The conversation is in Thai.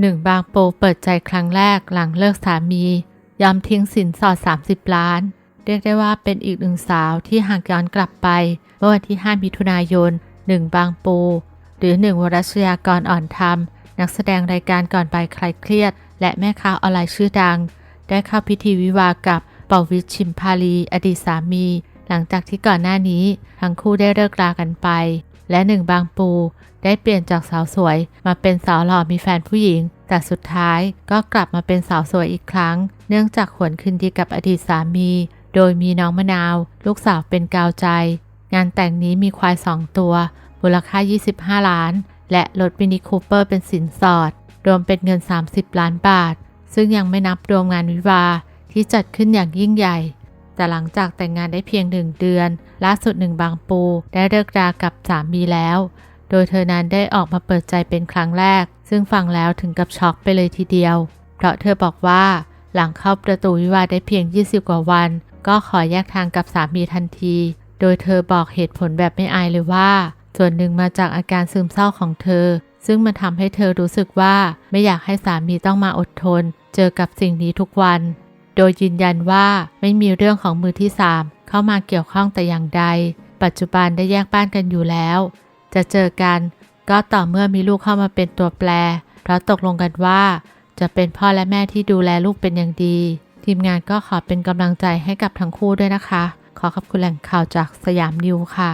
หนึ่งบางปูเปิดใจครั้งแรกหลังเลิกสามี ยอมทิ้งสินสอด 30 ล้าน เรียกได้ว่าเป็นอีกหนึ่งสาวที่หากย้อนกลับไปเมื่อวันที่ 5 มิถุนายนหนึ่งบางปู หรือหนึ่งวรัชยากรอ่อนธรรม นักแสดงรายการก่อนไปใครเครียด และแม่ค้าออนไลน์ชื่อดัง ได้เข้าพิธีวิวากับเปาวิชชิมพาลี อดีตสามี หลังจากที่ก่อนหน้านี้ ทั้งคู่ได้เลิกรากันไป และหนึ่งบางปูได้เปลี่ยนจากสาวสวยมาเป็นสาวหล่อมีแฟนผู้หญิง แต่สุดท้ายก็กลับมาเป็นสาวสวยอีกครั้ง เนื่องจากหวนคืนดีกับอดีตสามี โดยมีน้องมะนาว ลูกสาวเป็นกาวใจ งานแต่งนี้มีควายสองตัวมูลค่า 25 ล้าน และรถมินิคูเปอร์เป็นสินสอด รวมเป็นเงิน 30 ล้านบาท ซึ่งยังไม่นับรวมงานวิวาที่จัดขึ้นอย่างยิ่งใหญ่ แต่หลังจากแต่งงานได้เพียงหนึ่งเดือน ล่าสุดหนึ่งบางปูได้เลิกรากับสามีแล้ว โดยเธอนั้นได้ออกมาเปิดใจเป็นครั้งแรก ซึ่งฟังแล้วถึงกับช็อกไปเลยทีเดียว เพราะเธอบอกว่า หลังเข้าประตูวิวาได้เพียง 20 กว่าวัน ก็ขอแยกทางกับสามีทันที โดยเธอบอกเหตุผลแบบไม่อายเลยว่า ส่วนหนึ่งมาจากอาการซึมเศร้าของเธอ ซึ่งมันทำให้เธอรู้สึกว่าไม่อยากให้สามีต้องมาอดทน เจอกับสิ่งนี้ทุกวัน โดยยืนยันว่าไม่มีเรื่องของมือที่สามเข้ามาเกี่ยวข้องแต่อย่างใด ปัจจุบันได้แยกบ้านกันอยู่แล้ว จะเจอกันก็ต่อเมื่อมีลูกเข้ามาเป็นตัวแปร เพราะตกลงกันว่า จะเป็นพ่อและแม่ที่ดูแลลูกเป็นอย่างดี ทีมงานก็ขอเป็นกำลังใจให้กับทั้งคู่ด้วยนะคะ ขอขอบคุณแหล่งข่าวจากสยามนิวค่ะ